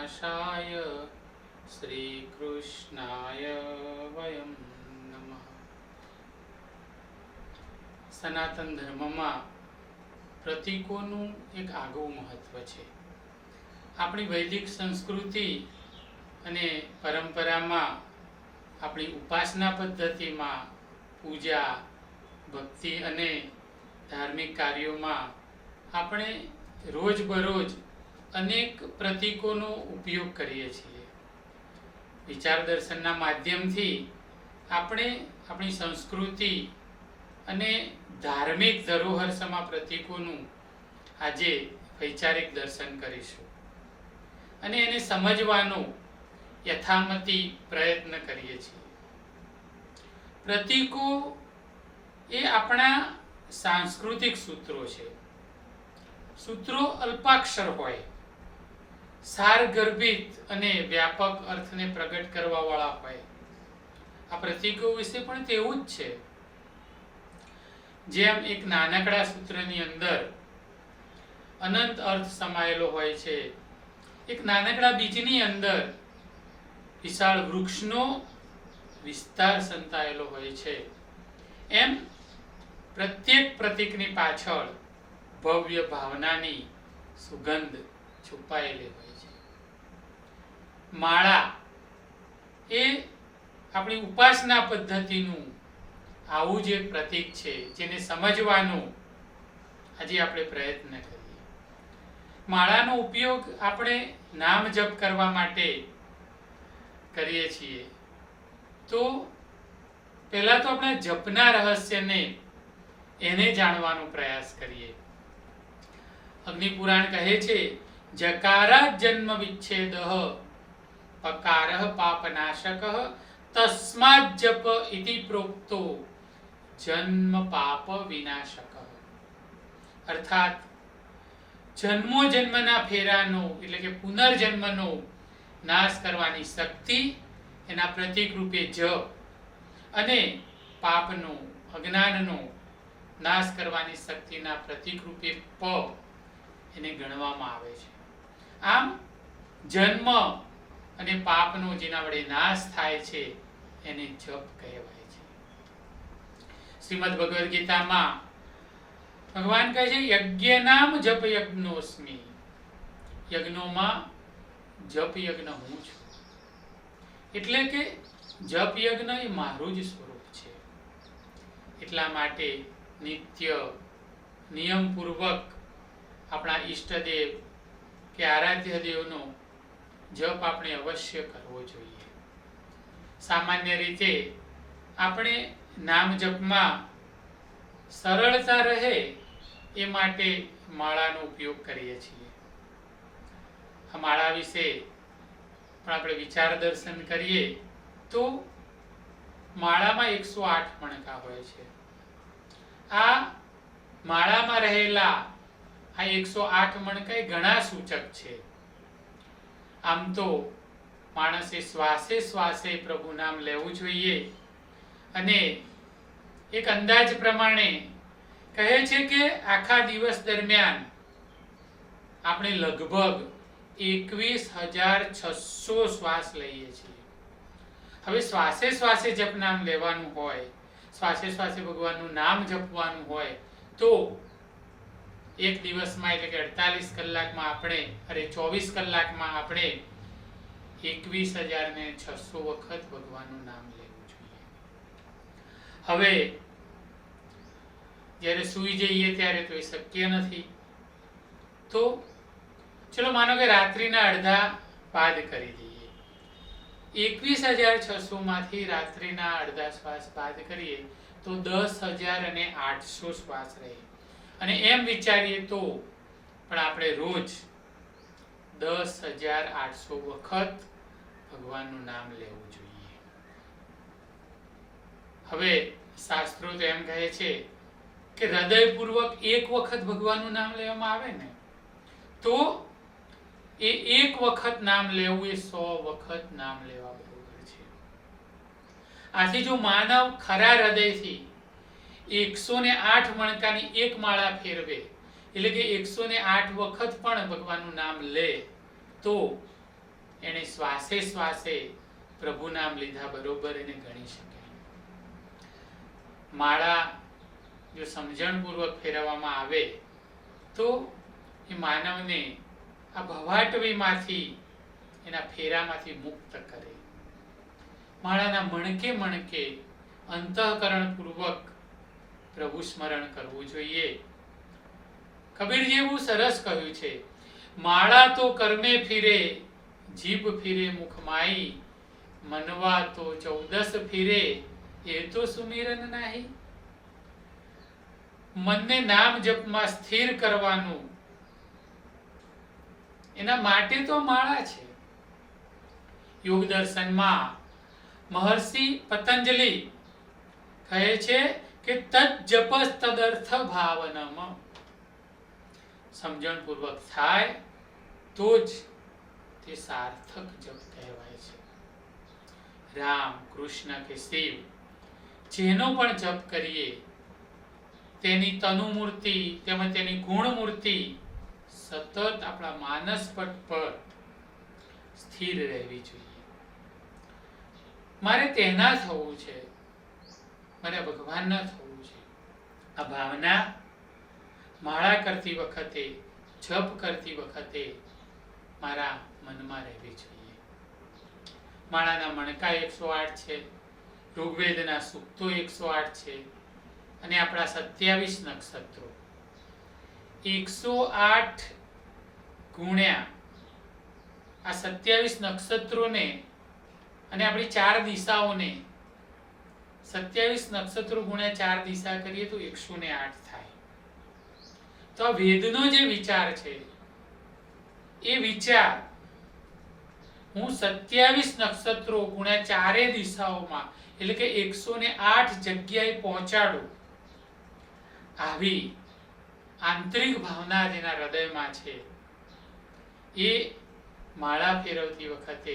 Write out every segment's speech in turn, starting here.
વિનાશાય શ્રીકૃષ્ણાય વયમ નમઃ સનાતન ધર્મમાં પ્રતિકોનું એક આગવું મહત્વ છે. આપણી વૈદિક સંસ્કૃતિ અને પરંપરામાં આપણી ઉપાસના પદ્ધતિમાં પૂજા, ભક્તિ અને ધાર્મિક કાર્યોમાં આપણે રોજબરોજ અનેક પ્રતીકોનો ઉપયોગ કરીએ છીએ. વિચાર દર્શનના માધ્યમથી આપણે આપણી સંસ્કૃતિ અને ધાર્મિક ધરોહર સમા પ્રતીકોનું આજે વૈચારિક દર્શન કરીશું. અને એને સમજવાનો યથામતી પ્રયત્ન કરીએ છીએ. પ્રતીકો એ આપણા સાંસ્કૃતિક સૂત્રો છે. સૂત્રો અલ્પાક્ષર હોય. સારગર્ભિત અને વ્યાપક અર્થને પ્રગટ કરવા વાળા હોય. આ પ્રતીકો વિશે પણ તેવું જ છે. જેમ એક નાનકડા સૂત્રની અંદર અનંત અર્થ સમાયેલો હોય છે. એક નાનકડા બીજની અંદર વિશાળ વૃક્ષનો વિસ્તાર સંતાયેલો હોય છે. એમ પ્રત્યેક પ્રતીકની પાછળ ભવ્ય ભાવનાની સુગંધ છુપાયેલી હોય માળા એ આપણી ઉપાસના પદ્ધતિનું આવું જ પ્રતીક છે, જેને સમજવાનો આજે આપણે પ્રયત્ન કરીએ. માળાનો ઉપયોગ આપણે નામ જપ કરવા માટે કરીએ છીએ. તો પહેલાં તો આપણે જપના રહસ્યને એને જાણવાનો પ્રયાસ કરીએ. અગ્નિપુરાણ કહે છે, જકારા જન્મ વિચ્છેદ પકાર પાપનાશક તસ્માદ જપ ઇતિ પ્રોક્તો જન્મ પાપ વિનાશક અર્થાત જન્મો જન્મના ફેરાનો એટલે કે પુનર્જન્મનો નાશ કરવાની શક્તિ એના પ્રતીક રૂપે જ અને પાપનો, અજ્ઞાનનો નાશ કરવાની શક્તિના પ્રતીક રૂપે પ એને ગણવામાં આવે છે. આમ જન્મ અને પાપનો જેના વડે નાશ થાય છે, એને જપ કહેવાય છે. શ્રીમદ ભગવદ્ ગીતામાં ભગવાન કહે છે, યજ્ઞ નામ જપ યજ્ઞોસ્મિ. યજ્ઞોમાં જપ યજ્ઞ હું છું. એટલે કે જપ યજ્ઞ એ મારું જ સ્વરૂપ છે. એટલા માટે નિત્ય નિયમપૂર્વક આપણા ઈષ્ટદેવ કે આરાધ્ય દેવનો જપ આપણે અવશ્ય કરવો જોઈએ. સામાન્ય રીતે આપણે નામ જપમાં સરળતા રહે એ માટે માળાનો ઉપયોગ કરીએ છીએ. આ માળા વિશે પણ આપણે વિચાર દર્શન કરીએ તો માળામાં એકસો આઠ મણકા હોય છે. આ માળામાં રહેલા આ એકસો આઠ મણકા એ ઘણા સૂચક છે. આમ તો માણસે શ્વાસે શ્વાસે પ્રભુ નામ લેવું જોઈએ. અને એક અંદાજ પ્રમાણે કહે છે કે આખા દિવસ દરમિયાન આપણે લગભગ એકવીસ હજાર છસો શ્વાસ લઈએ છીએ. હવે શ્વાસે શ્વાસે જપ નામ લેવાનું હોય, શ્વાસે શ્વાસે ભગવાનનું નામ જપવાનું હોય, તો એક દિવસમાં એટલે કે અડતાલીસ કલાકમાં આપણે, અરે ચોવીસ કલાકમાં આપણે એકવીસ હજાર ને છસો વખત ભગવાનનું નામ લેવું જોઈએ. હવે, જ્યારે સૂઈ જઈએ ત્યારે તો એ શક્ય નથી. તો ચલો માનો કે રાત્રિના અડધા બાદ કરી દઈએ. એકવીસ હજાર છસો માંથી રાત્રિના અડધા શ્વાસ બાદ કરીએ તો દસ હજાર અને આઠસો શ્વાસ રહે. અને એમ વિચારીએ તો પણ આપણે રોજ દસ હજાર આઠસો વખત ભગવાનનું નામ લેવું જોઈએ. હવે શાસ્ત્રો તો એમ કહે છે કે હૃદયપૂર્વક એક વખત ભગવાનનું નામ લેવામાં આવે ને, તો એ એક વખત નામ લેવું એ સો વખત નામ લેવા બરોબર છે. આથી જો માનવ ખરા હૃદયથી એકસો ને આઠ મણકાની એક માળા ફેરવે. એટલે કે એકસો ને આઠ વખત પણ ભગવાનનું નામ લે. તો એને શ્વાસે શ્વાસે પ્રભુ નામ લીધા બરોબર એને ગણી શકે માળા જો સમજણપૂર્વક ફેરવવામાં આવે, તો એ માનવને આ ભવાટવીમાંથી એના ફેરામાંથી મુક્ત કરે. માળાના મણકે મણકે અંતઃકરણપૂર્વક પ્રભુ સ્મરણ કરવું જોઈએ. કબીરજી એવું સરસ કહ્યું છે, માળા તો કર્મે ફિરે, જીભ ફિરે મુખમાઈ મનવા તો ચૌદસ ફિરે, એ તો સુમિરન નહીં. મનને નામ જપમાં સ્થિર કરવાનું, એના માટે તો માળા છે. યોગ દર્શનમાં મહર્ષિ પતંજલિ કહે છે કે તદ જપસ તદર્થ ભાવનમ સમજણપૂર્વક થાય તો જ તે સાર્થક જપ કહેવાય છે. રામ, કૃષ્ણ કે શિવ, જેનો પણ જપ કરીએ, તેની તનુ મૂર્તિ તેમજ તેની ગુણ મૂર્તિ સતત આપણા માનસ પટ પર સ્થિર રહેવી જોઈએ. મારે તેના થવું છે. મારે ભગવાનના થવું છે. આ ભાવના માળા કરતી વખતે, જપ કરતી વખતે મારા મનમાં રહેવી જોઈએ. માળાના મણકા એકસો આઠ છે, ઋગ્વેદના સૂક્તો એકસો આઠ છે, અને આપણા સત્યાવીસ નક્ષત્રો. એકસો આઠ ગુણ્યા આ સત્યાવીસ નક્ષત્રોને અને આપણી ચાર દિશાઓને સત્યાવીસ નક્ષત્રો ગુણ્યા ચાર દિશા કરીએ તો એકસો ને આઠ થાય. તો વેદનો જે વિચાર છે, એ વિચાર હું સત્યાવીસ નક્ષત્રો ગુણ્યા ચારે દિશાઓમાં, એટલે કે એકસો ને આઠ જગ્યાએ પહોંચાડું, આવી આંતરિક ભાવના જેના હૃદયમાં છે. એ માળા ફેરવતી વખતે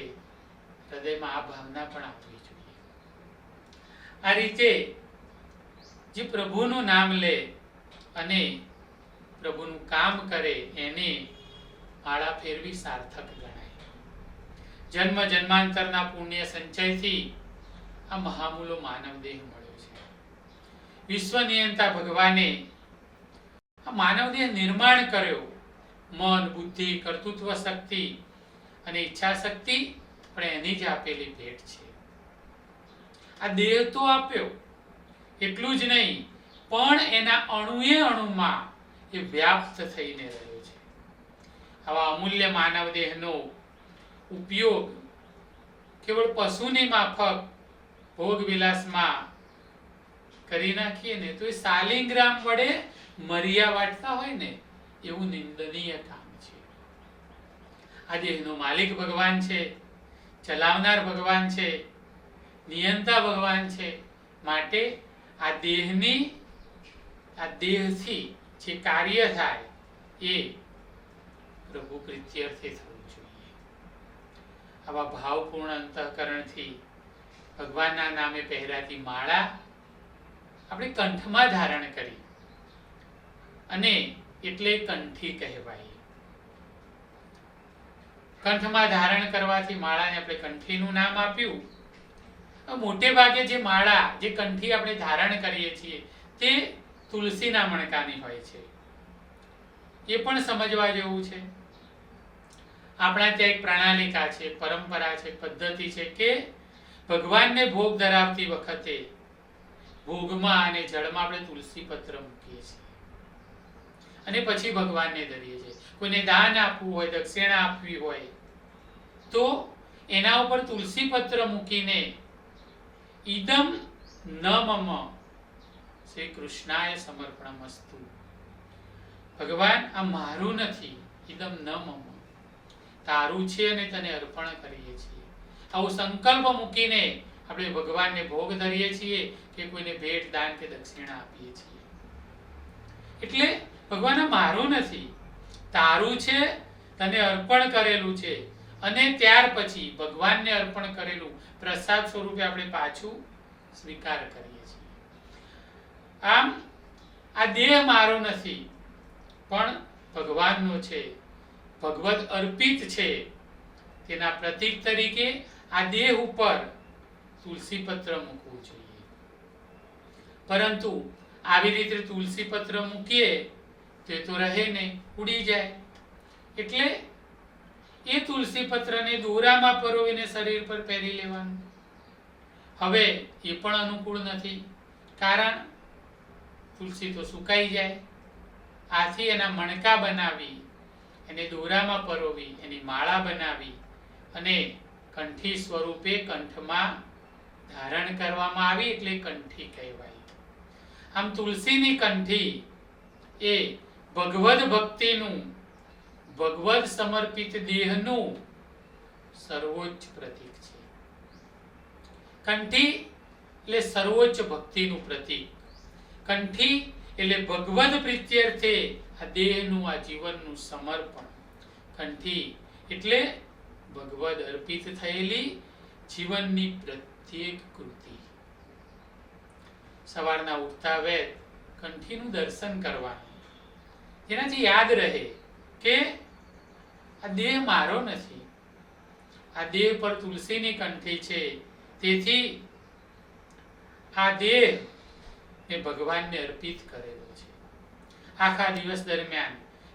હૃદયમાં આ ભાવના પણ જોઈએ આ રીતે જે પ્રભુનું નામ લે અને પ્રભુનું કામ કરે, એને માળા ફેરવી સાર્થક ગણાય. જન્મ જન્માંતરના પુણ્ય સંચયથી આ મહામૂલો માનવ દેહ મળ્યો છે. વિશ્વ નિયંતા ભગવાને આ માનવ દેહ નિર્માણ કર્યો. મન, બુદ્ધિ, કર્તૃત્વ, શક્તિ અને ઈચ્છા શક્તિ પણ એની જ આપેલી ભેટ છે. આ દેહ તો આપ્યો. એટલું જ નહીં, પણ એના અણુએ અણુમાં એ વ્યાપ્ત થઈને રહ્યો છે. આવા અમૂલ્ય માનવ દેહનો ઉપયોગ કેવળ પશુની માફક ભોગ વિલાસમાં કરી નાખીએ ને તો એ શાલિગ્રામ વડે મરિયા વાટતા હોય ને, એવું નિંદનીય કામ છે. આ દેહનો માલિક ભગવાન છે, ચલાવનાર ભગવાન છે નિયંતા ભગવાન છે માટે આ દેહની, આ દેહથી જે કાર્ય થાય એ પ્રભુ પ્રીત્યર્થે થવું જોઈએ. આવા ભાવપૂર્ણ અંતઃકરણથી ભગવાનના નામે પહેરાતી માળા આપણે કંઠમાં ધારણ કરી અને એટલે કંઠી કહેવાય. કંઠમાં ધારણ કરવાથી માળાને આપણે કંઠીનું નામ આપ્યું. મોટે ભાગે જે માળા, જે કંઠી આપણે ધારણ કરીએ છીએ, તે તુલસીના મણકાની હોય છે. એ પણ સમજવા જેવું છે. આપણા ત્યાં એક પ્રણાલિકા છે, પરંપરા છે, પદ્ધતિ છે કે ભગવાનને ભોગ ધરાવતી વખતે ભોગમાં અને જળમાં આપણે તુલસી પત્ર મૂકીએ છીએ. અને પછી ભગવાનને ધરીએ છીએ કોઈને દાન આપવું હોય, દક્ષિણા આપવી હોય, તો એના ઉપર તુલસી પત્ર મૂકીને ઈદમ ન મમ શ્રી કૃષ્ણાય સમર્પણમસ્તુ. ભગવાન, આ મારું નથી. ઈદમ ન મમ તારું છે અને તને અર્પણ કરીએ છીએ. આવો સંકલ્પ મૂકીને આપણે ભગવાનને ભોગ ધરીએ છીએ કે કોઈને ભેટ, દાન કે દક્ષિણા આપીએ છીએ. એટલે ભગવાન મારું નથી. તારું છે, તને અર્પણ કરેલું છે. અને ત્યાર પછી ભગવાનને અર્પણ કરેલું પ્રસાદ સ્વરૂપે આપણે પાછું સ્વીકાર કરીએ છીએ. આમ, આ દેહ મારો નથી, પણ ભગવાનનો છે. ભગવત અર્પિત છે. તેના પ્રતીક તરીકે આ દેહ ઉપર તુલસી પત્ર મૂકવું જોઈએ. પરંતુ આવી રીતે તુલસી પત્ર મૂકીએ, તે તો રહે નહીં, ઉડી જાય. એટલે એ તુલસી પત્રને દોરામાં પરોવીને શરીર પર પહેરી લેવાનું. હવે એ પણ અનુકૂળ નથી, કારણ તુલસી તો સુકાઈ જાય. આથી એના મણકા બનાવી, એને દોરામાં પરોવી, એની માળા બનાવી અને કંઠી સ્વરૂપે કંઠમાં ધારણ કરવામાં આવી એટલે કંઠી કહેવાય. આમ તુલસીની કંઠી એ ભગવદ ભક્તિનું ભગવદ સમર્પિત દેહનું સર્વોચ્ચ પ્રતીક છે. કંઠી એટલે સર્વોચ્ચ ભક્તિનું પ્રતીક. કંઠી એટલે ભગવદ પ્રીત્યર્થે આ દેહનું, આ જીવનનું સમર્પણ. કંઠી એટલે ભગવદ અર્પિત થયેલી જીવનની પ્રત્યેક કૃતિ. સવારના ઉઠતા વેદ કંઠીનું દર્શન કરવાનું. જેનાથી યાદ રહે કે આ દેહ મારો નથી. આ દેહ પર તુલસીની કંઠી છે. તેથી આ દેહ એ ભગવાનને અર્પિત કરેલો છે. આખા દિવસ દરમિયાન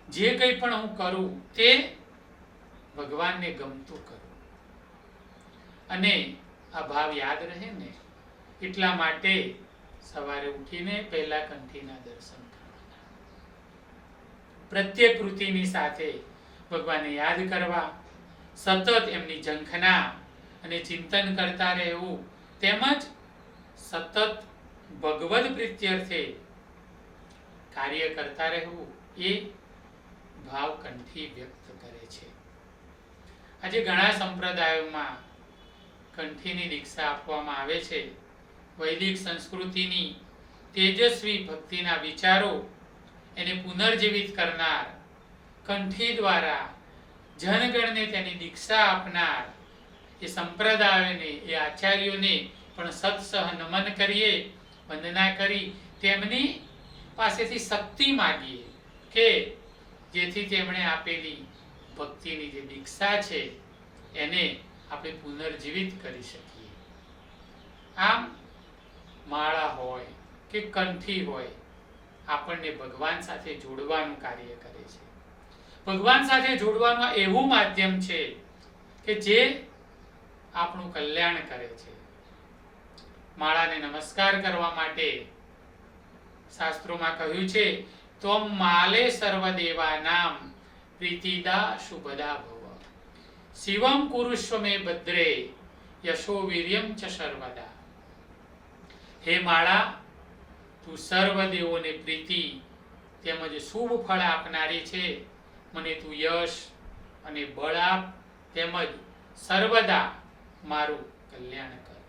જે કંઈ પણ હું કરું તે ભગવાનને ગમતું કરું. અને આ ભાવ યાદ રહે ને એટલા માટે સવારે ઉઠીને પહેલા કંઠીના દર્શન કરવાના. પ્રત્યેક કૃતિની સાથે ભગવાનને યાદ કરવા સતત એમની ઝંખના અને ચિંતન કરતા રહેવું, તેમજ સતત ભગવદ પ્રીત્યર્થે કાર્ય કરતા રહેવું, એ ભાવ કંઠી વ્યક્ત કરે છે. આજે ઘણા સંપ્રદાયોમાં કંઠીની દીક્ષા આપવામાં આવે છે. વૈદિક સંસ્કૃતિની તેજસ્વી ભક્તિના વિચારો એને પુનર્જીવિત કરનાર કંઠી દ્વારા જનગણને તેની દીક્ષા આપનાર એ સંપ્રદાયોને, એ આચાર્યોને પણ સત્સહ નમન કરીએ, વંદના કરી, તેમની પાસેથી શક્તિ માગીએ કે જેથી તેમણે આપેલી ભક્તિની જે દીક્ષા છે, એને આપણે પુનર્જીવિત કરી શકીએ. આમ માળા હોય કે કંઠી હોય, આપણને ભગવાન સાથે જોડવાનું કાર્ય કરે છે. ભગવાન સાથે જોડવાનું એવું માધ્યમ છે કે જે આપણું કલ્યાણ કરે છે. માળાને નમસ્કાર કરવા માટે શાસ્ત્રોમાં કહ્યું છે તો માલે સર્વદેવા નામ પ્રીતિદા શુભદા ભવ. શિવમ કુરુષ્વમે ભદ્રે, યશો વીર્યમ ચ સર્વદા. હે માળા, તું સર્વ દેવોને પ્રીતિ, તેમજ શુભ ફળ આપનારી છે. મને તું યશ અને બળ આપ, તેમજ સર્વદા મારું કલ્યાણ કર.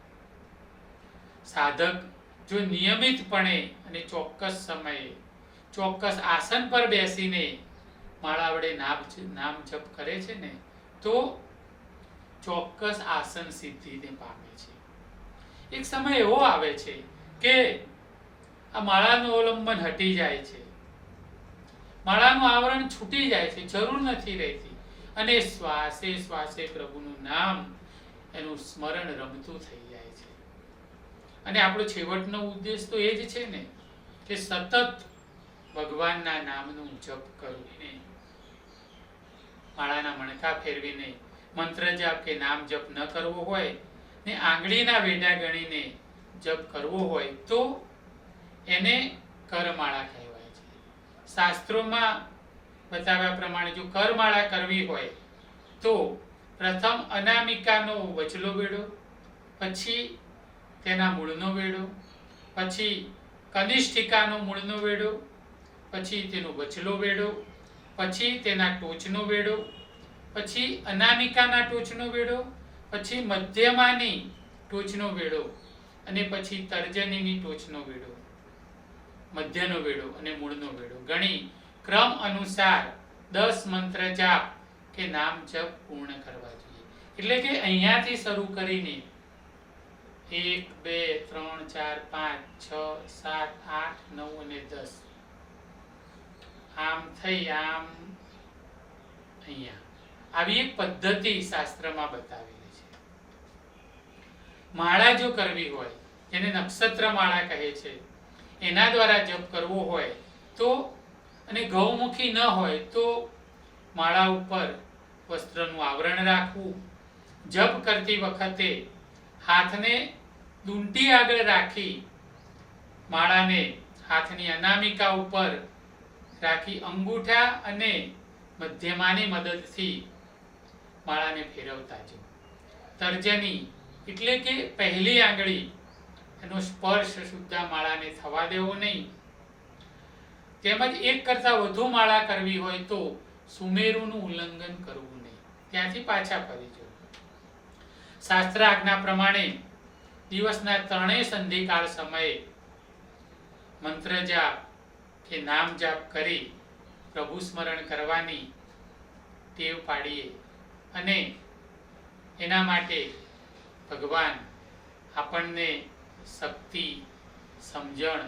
સાધક, જો નિયમિતપણે અને ચોક્કસ સમયે, ચોક્કસ આસન પર બેસીને માળા વડે નામ નામ જપ કરે છે ને, તો ચોક્કસ આસન સિદ્ધિને પામે છે. એક સમય એવો આવે છે કે આ માળાનું અવલંબન હટી જાય છે. માળાનું આવરણ છૂટી જાય છે, જરૂર નથી રહેતી. અને શ્વાસે શ્વાસે પ્રભુનું નામ એનું સ્મરણ રમતું થઈ જાય છે. અને આપણો છેવટનો ઉદ્દેશ તો એ જ છે ને, કે સતત ભગવાનના નામનું જપ કરીને માળાના મણકા ફેરવીને મંત્ર જપ કે નામ જપ ન કરવો હોય ને આંગળીના વેડા ગણીને જપ કરવો હોય તો એને કરમાળા કહેવાય. શાસ્ત્રોમાં બતાવ્યા પ્રમાણે જો કરમાળા કરવી હોય, તો પ્રથમ અનામિકાનો વચલો વેડો, પછી તેના મૂળનો વેડો, પછી કનિષ્ઠિકાનો મૂળનો વેડો, પછી તેનો વચલો વેડો, પછી તેના ટોચનો વેડો, પછી અનામિકાના ટોચનો વેડો, પછી મધ્યમાની ટોચનો વેડો, અને પછી તર્જનીની ટોચનો વેડો. મધ્યનો વેડો અને મૂળનો વેડો ગણી ક્રમ અનુસાર દસ મંત્ર જાપ કે નામ જપ પૂર્ણ કરવા જોઈએ. એટલે કે અહીંયાથી શરૂ કરીને એક, બે, ત્રણ, ચાર, પાંચ, છ, સાત, આઠ, નવ અને દસ. આમ થઈ, આમ અહીંયા. આવી એક પદ્ધતિ શાસ્ત્રમાં બતાવેલી છે. માળા જો કરવી હોય એને નક્ષત્ર માળા કહે છે એના દ્વારા જપ કરવો હોય તો અને ગૌમુખી ન હોય તો માળા ઉપર વસ્ત્રનું આવરણ રાખવું. જપ કરતી વખતે હાથને દૂંટી આગળ રાખી માળાને હાથની અનામિકા ઉપર રાખી અંગૂઠા અને મધ્યમાની મદદથી માળાને ફેરવતા જો તર્જની એટલે કે પહેલી આંગળી એનો સ્પર્શ સુદ્ધા માળાને થવા દેવો નહીં. તેમજ એક કરતાં વધુ માળા કરવી હોય તો સુમેરુનું ઉલ્લંઘન કરવું નહીં. ત્યાંથી પાછા ફરી જવું. શાસ્ત્ર આજ્ઞા પ્રમાણે દિવસના ત્રણેય સંધિકાળ સમયે મંત્ર જાપ કે નામ જાપ કરી પ્રભુ સ્મરણ કરવાની ટેવ પાડીએ અને એના માટે ભગવાન આપણને શક્તિ, સમજણ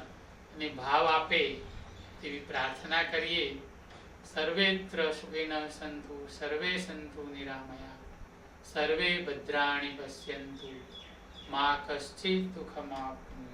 અને ભાવ આપે તેવી પ્રાર્થના કરીએ. સર્વેત્ર સુખિન સંતુ, સર્વે સંતુ નિરામયા. સર્વે ભદ્રાણી પશ્યંતુ. મા કશ્ચિત દુઃખમાપ્નુયાત